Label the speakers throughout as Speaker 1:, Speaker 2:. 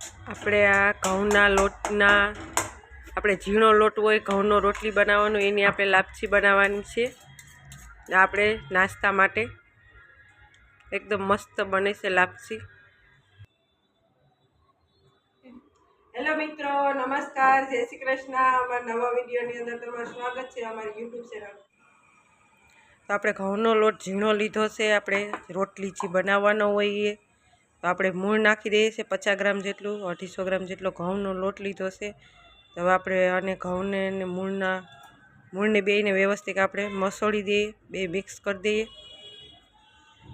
Speaker 1: આપણે આ ઘઉંના લોટના આપણે ઝીણો લોટ હોય ઘઉંનો રોટલી બનાવવાનો એની આપણે લાપસી બનાવવાની છે. આપણે નાસ્તા માટે એકદમ મસ્ત બને છે લાપસી. હેલો મિત્રો નમસ્કાર જય શ્રી કૃષ્ણ. અમારા નવા વિડીયોની અંદર તમારું સ્વાગત છે અમારી યુટ્યુબ ચેનલ. તો આપણે ઘઉંનો લોટ ઝીણો લીધો છે આપણે રોટલી જે બનાવવાનો હોય એ. તો આપણે મૂળ નાખી દઈએ છીએ પચાસ ગ્રામ જેટલું, અઢીસો ગ્રામ જેટલો ઘઉંનો લોટ લીધો છે. તો હવે આપણે આને ઘઉંને ને મૂળના, મૂળને બેને વ્યવસ્થિત આપણે મસોળી દઈએ, બે મિક્સ કરી દઈએ.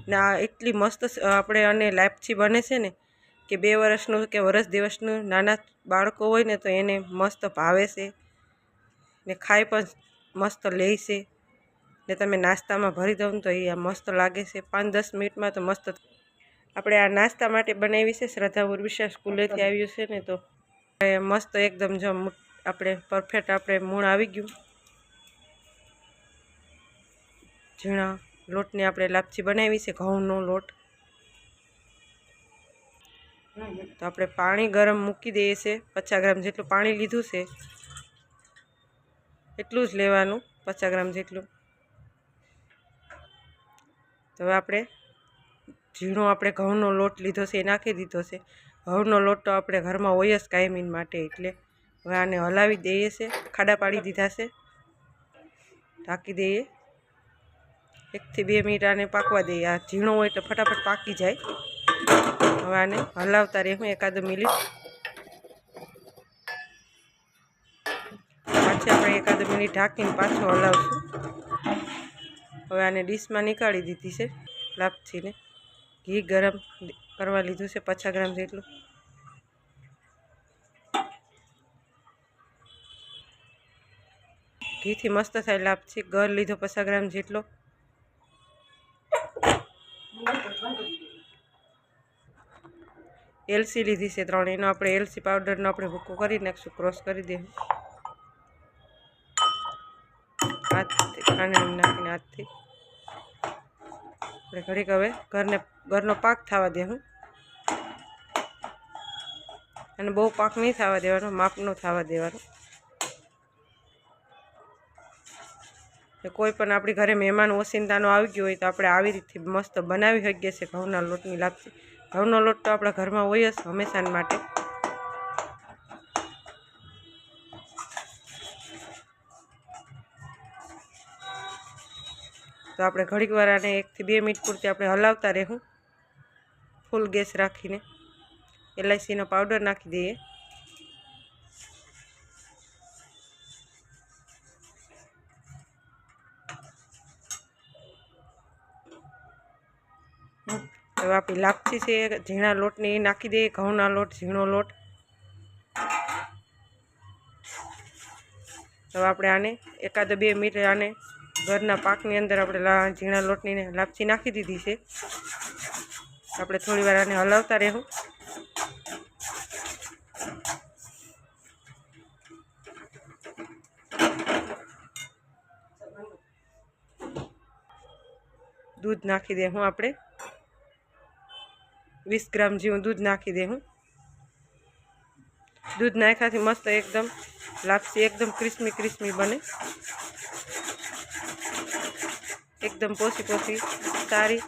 Speaker 1: ને આ એટલી મસ્ત આપણે અને લાપસી બને છે ને, કે બે વર્ષનું કે વર્ષ દિવસનું નાના બાળકો હોય ને તો એને મસ્ત ભાવે છે. ને ખાઈ પણ મસ્ત લે છે. ને તમે નાસ્તામાં ભરી દો ને તો એ મસ્ત લાગે છે. પાંચ દસ મિનિટમાં તો મસ્ત આપણે આ નાસ્તા માટે બનાવી છે. શ્રદ્ધા ઉર્વિશા સ્કૂલેથી આવ્યું છે ને તો મસ્ત એકદમ જો આપણે પરફેક્ટ આપણે મૂળ આવી ગયું. ઝીણા લોટની આપણે લાપસી બનાવી છે ઘઉંનો લોટ. તો આપણે પાણી ગરમ મૂકી દઈએ છે. પચાસ ગ્રામ જેટલું પાણી લીધું છે. એટલું જ લેવાનું પચાસ ગ્રામ જેટલું. તો હવે આપણે ઝીણો આપણે ઘઉંનો લોટ લીધો છે, એ નાખી દીધો છે. ઘઉંનો લોટ તો આપણે ઘરમાં હોય જ કાયમીન માટે, એટલે હવે આને હલાવી દઈએ છે, ખાડા પાડી દીધા છે. ઢાંકી દઈએ. એકથી બે મિનિટ આને પાકવા દઈએ. આ ઝીણો હોય એટલે ફટાફટ પાકી જાય. હવે આને હલાવતા રહેવું એકાદ મિનિટ. પાછી આપણે એકાદ મિનિટ ઢાંકીને પાછો હલાવશું. હવે આને ડીશમાં નીકાળી દીધી છે, લાપસીને. ઘી ગરમ કરવા લીધું છે, પચાસ ગ્રામ જેટલું. ઘીથી મસ્ત થાય લાપસી ગર લીધો પચાસ ગ્રામ જેટલો. એલસી લીધી છે ત્રણ, એનો આપણે એલસી પાવડરનો આપણે ભૂકો કરી નાખશું, ક્રોસ કરી દઈએ હાથથી ખાંડ નાખીને હાથથી. આપણે ઘડીક હવે ઘરને, ઘરનો પાક થવા દેવું અને બહુ પાક નહીં થવા દેવાનો, માપનો થવા દેવાનો. કોઈ પણ આપણી ઘરે મહેમાન ઓસિંતાનો આવી ગયો હોય તો આપણે આવી રીતે મસ્ત બનાવી શકીએ છીએ ઘઉંના લોટની લાપસી. ઘઉંનો લોટ તો આપણા ઘરમાં હોય જ હંમેશા માટે. તો આપણે ઘડીક વાર આને એકથી બે મિનિટ પૂરતી આપણે હલાવતા રહેવું. ફૂલ ગેસ રાખીને એલઆઈસીનો પાવડર નાખી દઈએ. હવે આપણી લાપસી છે, ઝીણા લોટની એ નાખી દઈએ, ઘઉંના લોટ, ઝીણો લોટ. હવે આપણે આને એકાદ બે મિનિટ આને ઘરના પાકની અંદર આપણે ઝીણા લોટની લાપસી નાખી દીધી છે. આપણે થોડી વાર આને હલાવતા રહેવું. દૂધ નાખી દે હું આપણે. વીસ ગ્રામ જેવું દૂધ નાખી દે હું દૂધ નાખ્યાથી મસ્ત એકદમ લાપસી, એકદમ ક્રિસ્મી ક્રિસ્મી બને. એકદમ પોસી પોસી સારી.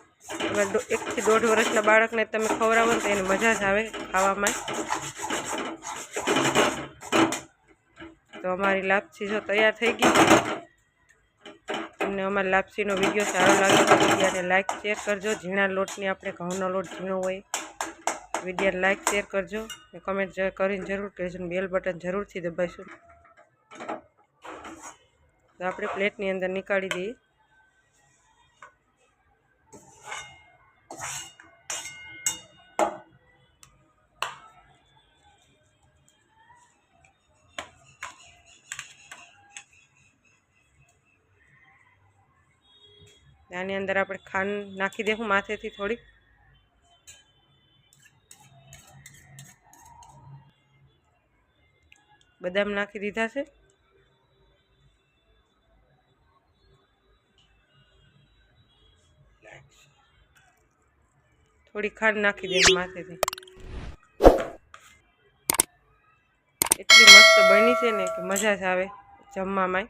Speaker 1: એકથી દોઢ વર્ષના બાળકને તમે ખવડાવો તો એને મજા જ આવે ખાવામાં. તો અમારી લાપસી જો તૈયાર થઈ ગઈ. તમને અમારી લાપસીનો વીડિયો સારો લાગે તો વિડીયોને લાઇક શેર કરજો. ઝીણા લોટની આપણે ઘઉંનો લોટ ઝીણો હોય. વિડીયોને લાઇક શેર કરજો ને કમેન્ટ જ- કરીને જરૂર કહેજો ને બેલ બટન જરૂરથી દબાઈશું તો આપણે પ્લેટની અંદર નીકાળી દઈએ. આની અંદર આપણે ખાંડ નાખી દેવું માથેથી થોડીક. બદામ નાખી દીધા છે. થોડી ખાંડ નાખી દે માથેથી. એટલી મસ્ત બની છે ને કે મજા જ આવે જમવામાં.